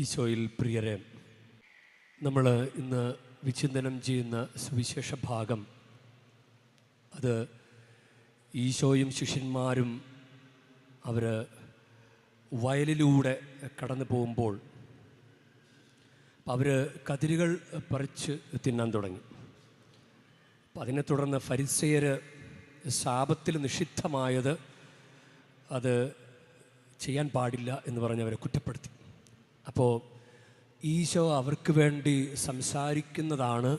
ഈശോയിൽ പ്രിയരെ നമ്മൾ ഇന്ന് വിചിന്തനം ചെയ്യുന്ന സുവിശേഷ ഭാഗം അത് ഈശോയും ശിഷ്യന്മാരും അവർ വയലിലൂടെ കടന്നു പോകുമ്പോൾ അവർ കതിരുകൾ പറിച്ച് തിന്നാൻ തുടങ്ങി. അപ്പം അതിനെ തുടർന്ന് ഫരിസയർ ശാപത്തിൽ നിഷിദ്ധമായത് അത് ചെയ്യാൻ പാടില്ല എന്ന് പറഞ്ഞ് അവരെ കുറ്റപ്പെടുത്തി. അപ്പോൾ ഈശോ അവർക്ക് വേണ്ടി സംസാരിക്കുന്നതാണ്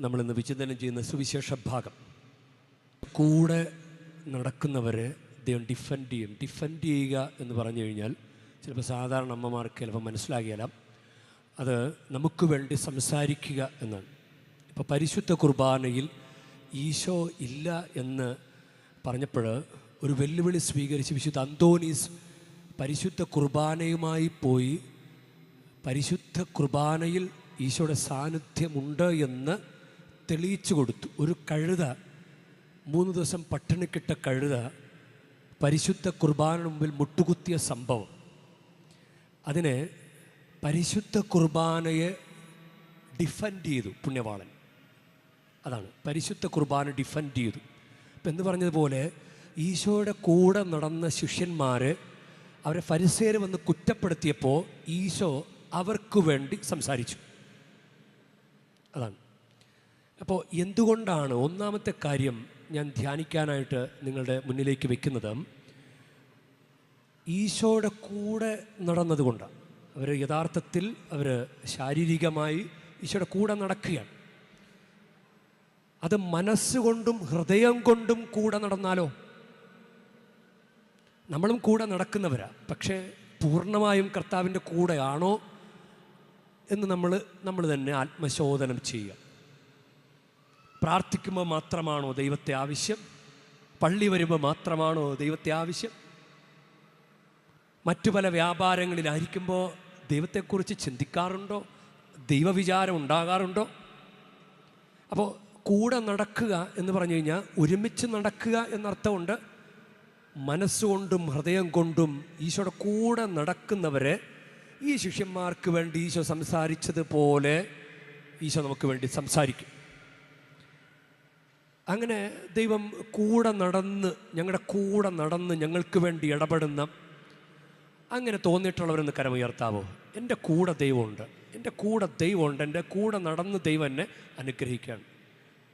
നമ്മളിന്ന് വിചിന്തനം ചെയ്യുന്ന സുവിശേഷ ഭാഗം. കൂടെ നടക്കുന്നവരെ ദൈവം ഡിഫെൻഡ് ചെയ്യും. ഡിഫെൻഡ് ചെയ്യുക എന്ന് പറഞ്ഞു കഴിഞ്ഞാൽ ചിലപ്പോൾ സാധാരണ അമ്മമാർക്ക് ചിലപ്പോൾ മനസ്സിലാകിയാല അത് നമുക്ക് വേണ്ടി സംസാരിക്കുക എന്നാണ്. ഇപ്പോൾ പരിശുദ്ധ കുർബാനയിൽ ഈശോ ഇല്ല എന്ന് പറഞ്ഞപ്പോൾ ഒരു വെല്ലുവിളി സ്വീകരിച്ച് വിശുദ്ധ അന്തോണീസ് പരിശുദ്ധ കുർബാനയുമായി പോയി പരിശുദ്ധ കുർബാനയിൽ ഈശോയുടെ സാന്നിധ്യമുണ്ട് എന്ന് തെളിയിച്ചു കൊടുത്തു. ഒരു കഴുത മൂന്ന് ദിവസം പട്ടിണിക്കിട്ട കഴുത പരിശുദ്ധ കുർബാന മുമ്പിൽ മുട്ടുകുത്തിയ സംഭവം. അതിനെ പരിശുദ്ധ കുർബാനയെ ഡിഫെൻഡ് ചെയ്തു പുണ്യവാളൻ. അതാണ് പരിശുദ്ധ കുർബാന ഡിഫെൻഡ് ചെയ്തു. ഇപ്പം എന്ന് പറഞ്ഞതുപോലെ ഈശോയുടെ കൂടെ നടന്ന ശിഷ്യന്മാർ അവരെ ഫരിസേർ വന്ന് കുറ്റപ്പെടുത്തിയപ്പോൾ ഈശോ അവർക്ക് വേണ്ടി സംസാരിച്ചു. അതാണ്. അപ്പോൾ എന്തുകൊണ്ടാണ് ഒന്നാമത്തെ കാര്യം ഞാൻ ധ്യാനിക്കാനായിട്ട് നിങ്ങളുടെ മുന്നിലേക്ക് വെക്കുന്നത്? ഈശോയുടെ കൂടെ നടന്നതുകൊണ്ടാണ് അവർ യഥാർത്ഥത്തിൽ അവർ ശാരീരികമായി ഈശോയുടെ കൂടെ നടക്കുകയാണ്. അത് മനസ്സുകൊണ്ടും ഹൃദയം കൊണ്ടും കൂടെ നടന്നാലോ? നമ്മളും കൂടെ നടക്കുന്നവരാ. പക്ഷേ പൂർണമായും കർത്താവിന്റെ കൂടെയാണോ എന്ന് നമ്മൾ നമ്മൾ തന്നെ ആത്മശോധനം ചെയ്യുക. പ്രാർത്ഥിക്കുമ്പോൾ മാത്രമാണോ ദൈവത്തെ ആവശ്യം? പള്ളി വരുമ്പോൾ മാത്രമാണോ ദൈവത്തെ ആവശ്യം? മറ്റു പല വ്യാപാരങ്ങളിലായിരിക്കുമ്പോൾ ദൈവത്തെക്കുറിച്ച് ചിന്തിക്കാറുണ്ടോ? ദൈവവിചാരം ഉണ്ടാകാറുണ്ടോ? അപ്പോൾ കൂടെ നടക്കുക എന്ന് പറഞ്ഞു കഴിഞ്ഞാൽ ഒരുമിച്ച് നടക്കുക എന്നർത്ഥമുണ്ട്. മനസ്സുകൊണ്ടും ഹൃദയം കൊണ്ടും ഈശോയുടെ കൂടെ നടക്കുന്നവരെ ഈ ശിഷ്യന്മാർക്ക് വേണ്ടി ഈശോ സംസാരിച്ചതുപോലെ ഈശോ നമുക്ക് വേണ്ടി സംസാരിക്കും. അങ്ങനെ ദൈവം കൂടെ നടന്ന് ഞങ്ങളുടെ കൂടെ നടന്ന് ഞങ്ങൾക്ക് വേണ്ടി ഇടപെടുന്ന അങ്ങനെ തോന്നിയിട്ടുള്ളവരൊന്ന് കരമുയർത്താവോ? എന്റെ കൂടെ ദൈവമുണ്ട് എന്റെ കൂടെ ദൈവമുണ്ട് എന്റെ കൂടെ നടന്ന് ദൈവം എന്നെ അനുഗ്രഹിക്കുകയാണ്.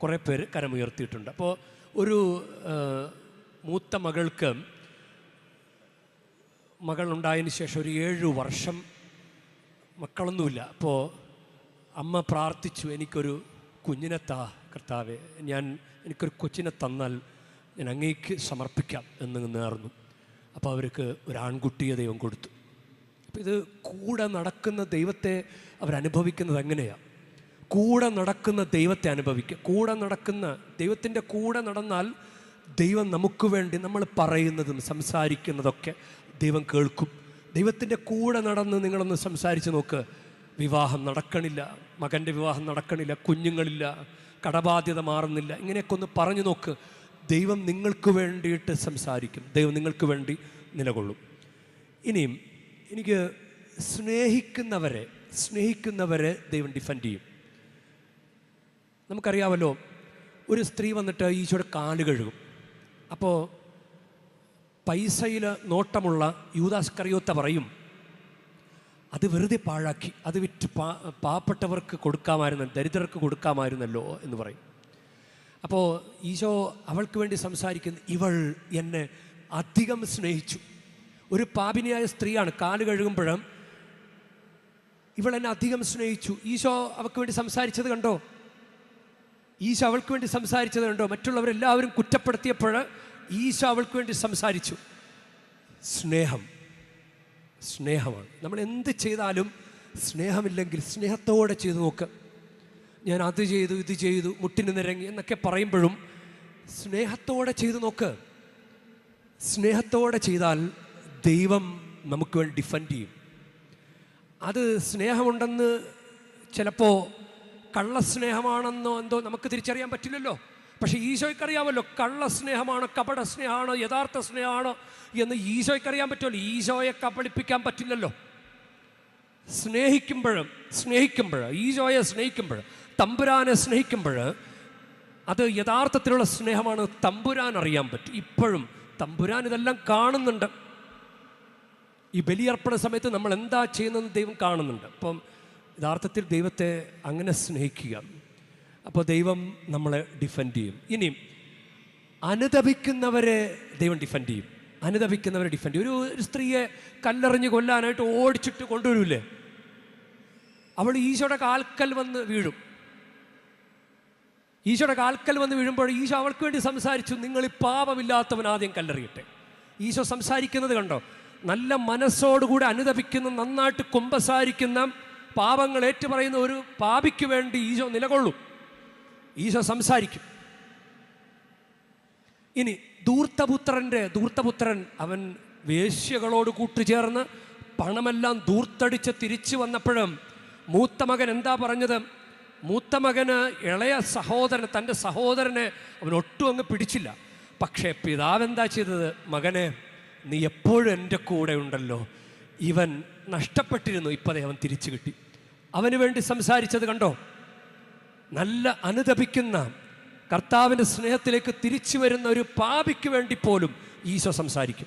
കുറേ പേര് കരമുയർത്തിയിട്ടുണ്ട്. അപ്പോൾ ഒരു മൂത്ത മകൾക്ക് മകളുണ്ടായതിന് ശേഷം ഒരു ഏഴു വർഷം മക്കളൊന്നുമില്ല. അപ്പോൾ അമ്മ പ്രാർത്ഥിച്ചു എനിക്കൊരു കുഞ്ഞിനെ താ കർത്താവെ. ഞാൻ എനിക്കൊരു കൊച്ചിനെ തന്നാൽ ഞാൻ അങ്ങേക്ക് സമർപ്പിക്കാം എന്ന് നേർന്നു അപ്പോൾ അവർക്ക് ഒരു ആൺകുട്ടിയെ ദൈവം കൊടുത്തു. അപ്പോൾ ഇത് കൂടെ നടക്കുന്ന ദൈവത്തെ അവരനുഭവിക്കുന്നത് എങ്ങനെയാണ് കൂടെ നടക്കുന്ന ദൈവത്തെ അനുഭവിക്കുക. കൂടെ നടക്കുന്ന ദൈവത്തിന്റെ കൂടെ നടന്നാൽ ദൈവം നമുക്ക് വേണ്ടി നമ്മൾ പറയുന്നതും സംസാരിക്കുന്നതൊക്കെ ദൈവം കേൾക്കും. ദൈവത്തിന്റെ കൂടെ നടന്ന് നിങ്ങളൊന്ന് സംസാരിച്ച് നോക്ക്. വിവാഹം നടക്കണില്ല. മകന്റെ വിവാഹം നടക്കണില്ല. കുഞ്ഞുങ്ങളില്ല. കടബാധ്യത മാറുന്നില്ല. ഇങ്ങനെയൊക്കെ ഒന്ന് പറഞ്ഞു നോക്ക്. ദൈവം നിങ്ങൾക്ക് വേണ്ടിയിട്ട് സംസാരിക്കും. ദൈവം നിങ്ങൾക്ക് വേണ്ടി നിലകൊള്ളും. ഇനിയും എനിക്ക് സ്നേഹിക്കുന്നവരെ സ്നേഹിക്കുന്നവരെ ദൈവം ഡിഫെൻഡ് ചെയ്യും. നമുക്കറിയാമല്ലോ ഒരു സ്ത്രീ വന്നിട്ട് ഈശോയുടെ കാൽ കഴുകും. അപ്പോൾ പൈസയിൽ നോട്ടമുള്ള യൂതാസ്കറിയോത്ത പറയും അത് വെറുതെ പാഴാക്കി അത് വിറ്റ് പാ പാവപ്പെട്ടവർക്ക് കൊടുക്കാമായിരുന്നു ദരിദ്രർക്ക് കൊടുക്കാമായിരുന്നല്ലോ എന്ന് പറയും. അപ്പോൾ ഈശോ അവൾക്ക് വേണ്ടി സംസാരിക്കുന്ന ഇവൾ എന്നെ അധികം സ്നേഹിച്ചു. ഒരു പാപിനിയായ സ്ത്രീയാണ് കാൽ കഴുകുമ്പോഴും ഇവൾ എന്നെ അധികം സ്നേഹിച്ചു. ഈശോ അവൾക്ക് വേണ്ടി സംസാരിച്ചത് കണ്ടോ? ഈശോ അവൾക്ക് വേണ്ടി സംസാരിച്ചത് കണ്ടോ? മറ്റുള്ളവരെല്ലാവരും കുറ്റപ്പെടുത്തിയപ്പോൾ ഈശോ അവൾക്ക് വേണ്ടി സംസാരിച്ചു. സ്നേഹം. സ്നേഹമാണ്. നമ്മൾ എന്ത് ചെയ്താലും സ്നേഹമില്ലെങ്കിൽ സ്നേഹത്തോടെ ചെയ്തു നോക്ക്. ഞാൻ അത് ചെയ്തു ഇത് ചെയ്തു മുട്ടിന് നിരങ്ങി എന്നൊക്കെ പറയുമ്പോഴും സ്നേഹത്തോടെ ചെയ്തു നോക്ക്. സ്നേഹത്തോടെ ചെയ്താൽ ദൈവം നമുക്ക് വേണ്ടി ഡിഫെൻഡ് ചെയ്യും. അത് സ്നേഹമുണ്ടെന്ന് ചിലപ്പോൾ കള്ളസ്നേഹമാണെന്നോ എന്തോ നമുക്ക് തിരിച്ചറിയാൻ പറ്റില്ലല്ലോ. പക്ഷേ ഈശോയ്ക്കറിയാമല്ലോ കള്ള സ്നേഹമാണ് കപട സ്നേഹമാണ് യഥാർത്ഥ സ്നേഹമാണ് എന്ന് ഈശോയ്ക്കറിയാൻ പറ്റുമല്ലോ. ഈശോയെ കബളിപ്പിക്കാൻ പറ്റില്ലല്ലോ. സ്നേഹിക്കുമ്പോഴും സ്നേഹിക്കുമ്പോൾ ഈശോയെ സ്നേഹിക്കുമ്പോൾ തമ്പുരാനെ സ്നേഹിക്കുമ്പോൾ അത് യഥാർത്ഥത്തിലുള്ള സ്നേഹമാണ് തമ്പുരാൻ അറിയാൻ പറ്റും. ഇപ്പോഴും തമ്പുരാൻ ഇതെല്ലാം കാണുന്നുണ്ട്. ഈ ബലിയർപ്പണ സമയത്ത് നമ്മൾ എന്താ ചെയ്യുന്നതെന്ന് ദൈവം കാണുന്നുണ്ട്. അപ്പം യഥാർത്ഥത്തിൽ ദൈവത്തെ അങ്ങനെ സ്നേഹിക്കുക. അപ്പോൾ ദൈവം നമ്മളെ ഡിഫെൻഡ് ചെയ്യും. ഇനിയും അനുദപിക്കുന്നവരെ ദൈവം ഡിഫെൻഡ് ചെയ്യും. അനുദപിക്കുന്നവരെ ഡിഫെൻഡ് ചെയ്യും. ഒരു സ്ത്രീയെ കല്ലെറിഞ്ഞ് കൊല്ലാനായിട്ട് ഓടിച്ചിട്ട് കൊണ്ടുവരൂലേ അവൾ ഈശോയുടെ കാൽക്കൽ വന്ന് വീഴും. ഈശോയുടെ കാൽക്കൽ വന്ന് വീഴുമ്പോൾ ഈശോ അവൾക്ക് വേണ്ടി സംസാരിച്ചു നിങ്ങൾ ഈ പാപമില്ലാത്തവൻ ആദ്യം കല്ലെറിയട്ടെ. ഈശോ സംസാരിക്കുന്നത് കണ്ടോ? നല്ല മനസ്സോടുകൂടി അനുദപിക്കുന്ന നന്നായിട്ട് കുമ്പസാരിക്കുന്ന പാപങ്ങൾ ഏറ്റുപറയുന്ന ഒരു പാപിക്ക് വേണ്ടി ഈശോ നിലകൊള്ളും. ഈശോ സംസാരിക്കും. ഇനി ധൂർത്തപുത്രന്റെ ധൂർത്തപുത്രൻ അവൻ വേശ്യകളോട് കൂട്ടുചേർന്ന് പണമെല്ലാം ധൂർത്തടിച്ച് തിരിച്ചു വന്നപ്പോഴും മൂത്ത മകൻ എന്താ പറഞ്ഞത്? മൂത്ത മകന് ഇളയ സഹോദരൻ തന്റെ സഹോദരനെ അവൻ ഒട്ടും അങ്ങ് പിടിച്ചില്ല. പക്ഷേ പിതാവ് എന്താ ചെയ്തത്? മകനെ നീ എപ്പോഴും എന്റെ കൂടെ ഉണ്ടല്ലോ. ഇവൻ നഷ്ടപ്പെട്ടിരുന്നു ഇപ്പതേ അവൻ തിരിച്ചു കിട്ടി. അവന് വേണ്ടി സംസാരിച്ചത് കണ്ടോ? നല്ല അനുദപിക്കുന്ന കർത്താവിന്റെ സ്നേഹത്തിലേക്ക് തിരിച്ചു വരുന്ന ഒരു പാപിക്ക് വേണ്ടി പോലും ഈശോ സംസാരിക്കും.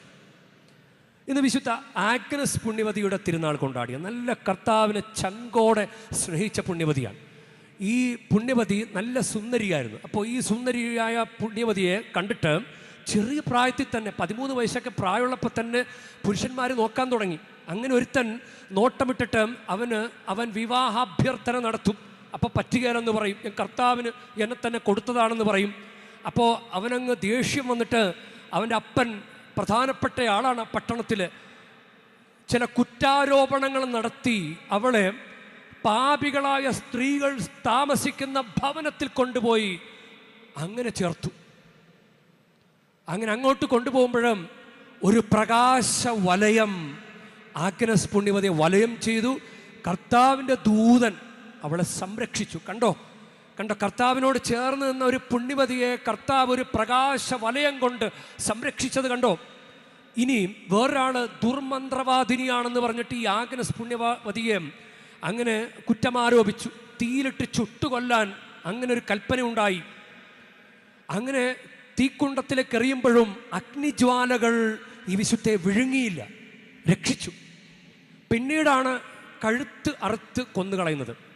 ഇന്ന് വിശുദ്ധ ആഗ്നസ് പുണ്യവതിയുടെ തിരുനാൾ കൊണ്ടാടിയ നല്ല കർത്താവിനെ ചങ്കോടെ സ്നേഹിച്ച പുണ്യവതിയാണ്. ഈ പുണ്യവതി നല്ല സുന്ദരിയായിരുന്നു. അപ്പോൾ ഈ സുന്ദരിയായ പുണ്യവതിയെ കണ്ടിട്ട് ചെറിയ പ്രായത്തിൽ തന്നെ പതിമൂന്ന് വയസ്സൊക്കെ പ്രായമുള്ളപ്പോൾ തന്നെ പുരുഷന്മാർ നോക്കാൻ തുടങ്ങി. അങ്ങനെ ഒരുത്തൻ നോട്ടമിട്ടിട്ട് അവന് അവൻ വിവാഹാഭ്യർത്ഥന നടത്തും. അപ്പോൾ പറ്റുകയില്ലെന്ന് പറയും. ഞാൻ കർത്താവിന് എന്നെ തന്നെ കൊടുത്തതാണെന്ന് പറയും. അപ്പോൾ അവനങ്ങ് ദേഷ്യം വന്നിട്ട് അവന്റെ അപ്പൻ പ്രധാനപ്പെട്ട ആളാണ് ആ പട്ടണത്തിൽ ചില കുറ്റാരോപണങ്ങൾ നടത്തി അവളെ പാപികളായ സ്ത്രീകൾ താമസിക്കുന്ന ഭവനത്തിൽ കൊണ്ടുപോയി അങ്ങനെ ചേർത്തു. അങ്ങനെ അങ്ങോട്ട് കൊണ്ടുപോകുമ്പോഴും ഒരു പ്രകാശ വലയം ആഗ്നസ് പുണ്യവതിയെ വലയം ചെയ്തു. കർത്താവിന്റെ ദൂതൻ അവളെ സംരക്ഷിച്ചു. കണ്ടോ? കണ്ടോ? കർത്താവിനോട് ചേർന്ന് നിന്ന ഒരു പുണ്യവതിയെ കർത്താവ് ഒരു പ്രകാശ വലയം കൊണ്ട് സംരക്ഷിച്ചത് കണ്ടോ? ഇനിയും വേറൊരാൾ ദുർമന്ത്രവാദിനിയാണെന്ന് പറഞ്ഞിട്ട് ഈ ആഗ്നസ് പുണ്യവതിയെ അങ്ങനെ കുറ്റമാരോപിച്ചു. തീയിലിട്ട് ചുട്ടുകൊല്ലാൻ അങ്ങനെ ഒരു കൽപ്പന ഉണ്ടായി അങ്ങനെ തീക്കുണ്ടത്തിലേക്ക് എറിയുമ്പോഴും അഗ്നിജ്വാലകൾ ഈ വിശുദ്ധയെ വിഴുങ്ങിയില്ല. രക്ഷിച്ചു. പിന്നീടാണ് കഴുത്ത് അറുത്ത് കൊന്നുകളയുന്നത്.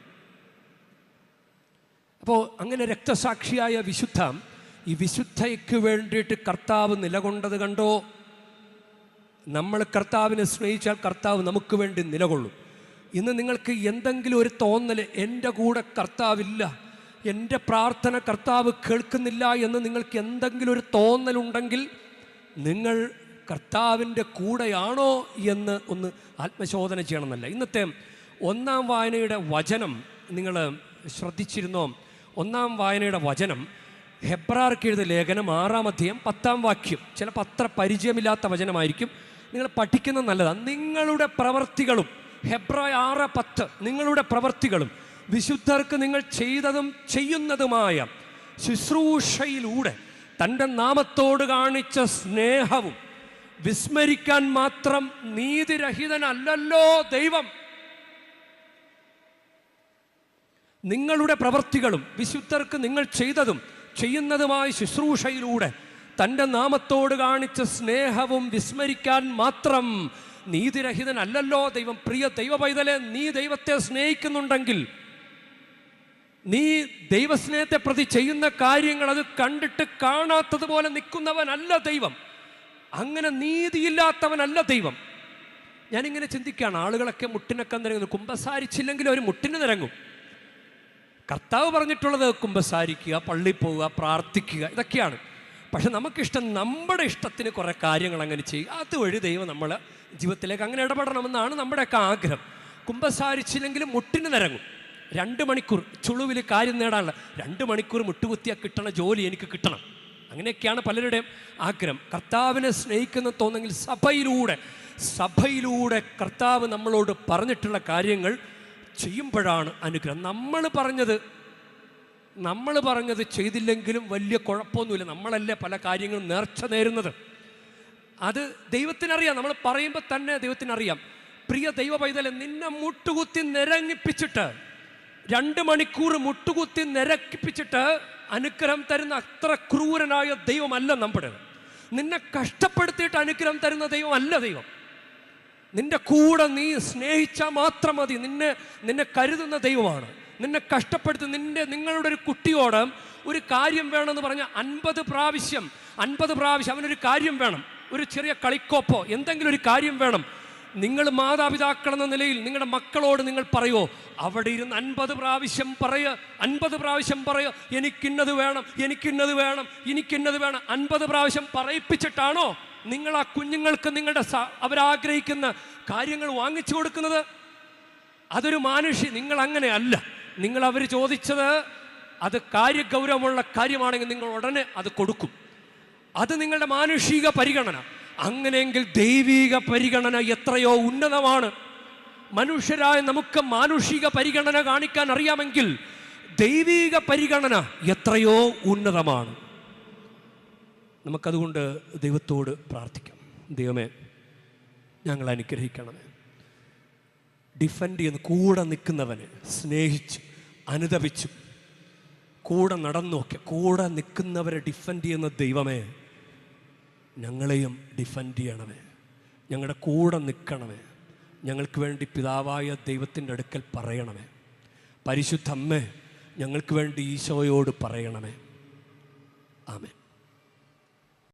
അപ്പോൾ അങ്ങനെ രക്തസാക്ഷിയായ വിശുദ്ധ ഈ വിശുദ്ധയ്ക്ക് വേണ്ടിയിട്ട് കർത്താവ് നിലകൊണ്ടത് കണ്ടോ? നമ്മൾ കർത്താവിനെ സ്നേഹിച്ചാൽ കർത്താവ് നമുക്ക് വേണ്ടി നിലകൊള്ളും. ഇന്ന് നിങ്ങൾക്ക് എന്തെങ്കിലും ഒരു തോന്നൽ എന്റെ കൂടെ കർത്താവില്ല എന്റെ പ്രാർത്ഥന കർത്താവ് കേൾക്കുന്നില്ല എന്ന് നിങ്ങൾക്ക് എന്തെങ്കിലും ഒരു തോന്നലുണ്ടെങ്കിൽ നിങ്ങൾ കർത്താവിന്റെ കൂടെയാണോ എന്ന് ഒന്ന് ആത്മശോധന ചെയ്യണമെന്നല്ല. ഇന്നത്തെ ഒന്നാം വായനയുടെ വചനം നിങ്ങൾ ശ്രദ്ധിച്ചിരുന്നോ? ഒന്നാം വായനയുടെ വചനം ഹെബ്രാർക്ക് എഴുതിയ ലേഖനം ആറാം അധ്യയം പത്താം വാക്യം. ചിലപ്പോൾ അത്ര പരിചയമില്ലാത്ത വചനമായിരിക്കും. നിങ്ങൾ പഠിക്കുന്നത് നല്ലതാണ് നിങ്ങളുടെ പ്രവർത്തികളും ഹെബ്രായ ആറ് പത്ത് നിങ്ങളുടെ പ്രവർത്തികളും വിശുദ്ധർക്ക് നിങ്ങൾ ചെയ്തതും ചെയ്യുന്നതുമായ ശുശ്രൂഷയിലൂടെ തന്റെ നാമത്തോട് കാണിച്ച സ്നേഹവും വിസ്മരിക്കാൻ മാത്രം നീതിരഹിതനല്ലല്ലോ ദൈവം. നിങ്ങളുടെ പ്രവർത്തികളും വിശുദ്ധർക്ക് നിങ്ങൾ ചെയ്തതും ചെയ്യുന്നതുമായ ശുശ്രൂഷയിലൂടെ തന്റെ നാമത്തോട് കാണിച്ച സ്നേഹവും വിസ്മരിക്കാൻ മാത്രം നീതിരഹിതനല്ലല്ലോ ദൈവം. പ്രിയ ദൈവ പൈതലെ നീ ദൈവത്തെ സ്നേഹിക്കുന്നുണ്ടെങ്കിൽ നീ ദൈവസ്നേഹത്തെ പ്രതി ചെയ്യുന്ന കാര്യങ്ങൾ അത് കണ്ടിട്ട് കാണാത്തതുപോലെ നിൽക്കുന്നവനല്ല ദൈവം. അങ്ങനെ നീതിയില്ലാത്തവനല്ല ദൈവം. ഞാനിങ്ങനെ ചിന്തിക്കുകയാണ് ആളുകളൊക്കെ മുട്ടിനൊക്കെ നിരങ്ങുന്നു. കുമ്പസാരിച്ചില്ലെങ്കിൽ അവർ മുട്ടിന് നിരങ്ങും. കർത്താവ് പറഞ്ഞിട്ടുള്ളത് കുമ്പസാരിക്കുക പള്ളി പോവുക പ്രാർത്ഥിക്കുക ഇതൊക്കെയാണ്. പക്ഷെ നമുക്കിഷ്ടം നമ്മുടെ ഇഷ്ടത്തിന് കുറേ കാര്യങ്ങൾ അങ്ങനെ ചെയ്യുക അതുവഴി ദൈവം നമ്മൾ ജീവിതത്തിലേക്ക് അങ്ങനെ ഇടപെടണമെന്നാണ് നമ്മുടെയൊക്കെ ആഗ്രഹം. കുമ്പസാരിച്ചില്ലെങ്കിലും മുട്ടിന് നിരങ്ങും. രണ്ട് മണിക്കൂർ ചുളുവിൽ കാര്യം നേടാനുള്ള രണ്ട് മണിക്കൂർ മുട്ടുകുത്തിയാൽ കിട്ടണ ജോലി എനിക്ക് കിട്ടണം. അങ്ങനെയൊക്കെയാണ് പലരുടെയും ആഗ്രഹം. കർത്താവിനെ സ്നേഹിക്കുന്ന തോന്നെങ്കിൽ സഭയിലൂടെ സഭയിലൂടെ കർത്താവ് നമ്മളോട് പറഞ്ഞിട്ടുള്ള കാര്യങ്ങൾ ചെയ്യുമ്പോഴാണ് അനുഗ്രഹം. നമ്മൾ പറഞ്ഞത് നമ്മൾ പറഞ്ഞത് ചെയ്തില്ലെങ്കിലും വലിയ കുഴപ്പമൊന്നുമില്ല. നമ്മളല്ലേ പല കാര്യങ്ങളും നേർച്ച നേരുന്നത്. അത് ദൈവത്തിനറിയാം. നമ്മൾ പറയുമ്പോൾ തന്നെ ദൈവത്തിനറിയാം. പ്രിയ ദൈവ പൈതലെ നിന്നെ മുട്ടുകുത്തി നിരങ്ങിപ്പിച്ചിട്ട് രണ്ട് മണിക്കൂർ മുട്ടുകുത്തി നിരക്കിപ്പിച്ചിട്ട് അനുഗ്രഹം തരുന്ന അത്ര ക്രൂരനായ ദൈവമല്ല നമ്മുടെ. നിന്നെ കഷ്ടപ്പെടുത്തിയിട്ട് അനുഗ്രഹം തരുന്ന ദൈവമല്ല ദൈവം. നിന്റെ കൂടെ നീ സ്നേഹിച്ചാൽ മാത്രം മതി. നിന്നെ നിന്നെ കരുതുന്ന ദൈവമാണ്. നിന്നെ കഷ്ടപ്പെടുത്തി നിന്റെ നിങ്ങളുടെ ഒരു കുട്ടിയോട് ഒരു കാര്യം വേണമെന്ന് പറഞ്ഞാൽ അൻപത് പ്രാവശ്യം അൻപത് പ്രാവശ്യം അവനൊരു കാര്യം വേണം. ഒരു ചെറിയ കളിക്കോപ്പോ എന്തെങ്കിലും ഒരു കാര്യം വേണം. നിങ്ങൾ മാതാപിതാക്കൾ എന്ന നിലയിൽ നിങ്ങളുടെ മക്കളോട് നിങ്ങൾ പറയുമോ അവിടെ ഇരുന്ന് അൻപത് പ്രാവശ്യം പറയുക അൻപത് പ്രാവശ്യം പറയുക എനിക്കിന്നത് വേണം എനിക്കിന്നത് വേണം എനിക്കിന്നത് വേണം. അൻപത് പ്രാവശ്യം പറയിപ്പിച്ചിട്ടാണോ? നിങ്ങൾ ആ കുഞ്ഞുങ്ങൾക്ക് നിങ്ങളുടെ അവരാഗ്രഹിക്കുന്ന കാര്യങ്ങൾ വാങ്ങിച്ചു കൊടുക്കുന്നത്? അതൊരു മാനുഷ്യ നിങ്ങൾ അങ്ങനെ അല്ല. നിങ്ങൾ അവർ ചോദിച്ചത് അത് കാര്യഗൗരവമുള്ള കാര്യമാണെങ്കിൽ നിങ്ങൾ ഉടനെ അത് കൊടുക്കും. അത് നിങ്ങളുടെ മാനുഷിക പരിഗണന. അങ്ങനെയെങ്കിൽ ദൈവിക പരിഗണന എത്രയോ ഉന്നതമാണ്. മനുഷ്യരായ നമുക്ക് മാനുഷിക പരിഗണന കാണിക്കാൻ അറിയാമെങ്കിൽ ദൈവിക പരിഗണന എത്രയോ ഉന്നതമാണ്. നമുക്കതുകൊണ്ട് ദൈവത്തോട് പ്രാർത്ഥിക്കാം. ദൈവമേ ഞങ്ങൾ അനുഗ്രഹിക്കണമേ. ഡിഫെൻഡ് ചെയ്യുന്ന കൂടെ നിൽക്കുന്നവനെ സ്നേഹിച്ച് അനുദപിച്ചു കൂടെ നടന്നൊക്കെ കൂടെ നിൽക്കുന്നവരെ ഡിഫെൻഡ് ചെയ്യുന്ന ദൈവമേ ഞങ്ങളെയും ഡിഫെൻഡ് ചെയ്യണമേ. ഞങ്ങളുടെ കൂടെ നിൽക്കണമേ. ഞങ്ങൾക്ക് വേണ്ടി പിതാവായ ദൈവത്തിന്റെ അടുക്കൽ പറയണമേ. പരിശുദ്ധമ്മേ ഞങ്ങൾക്ക് വേണ്ടി ഈശോയോട് പറയണമേ. ആമേ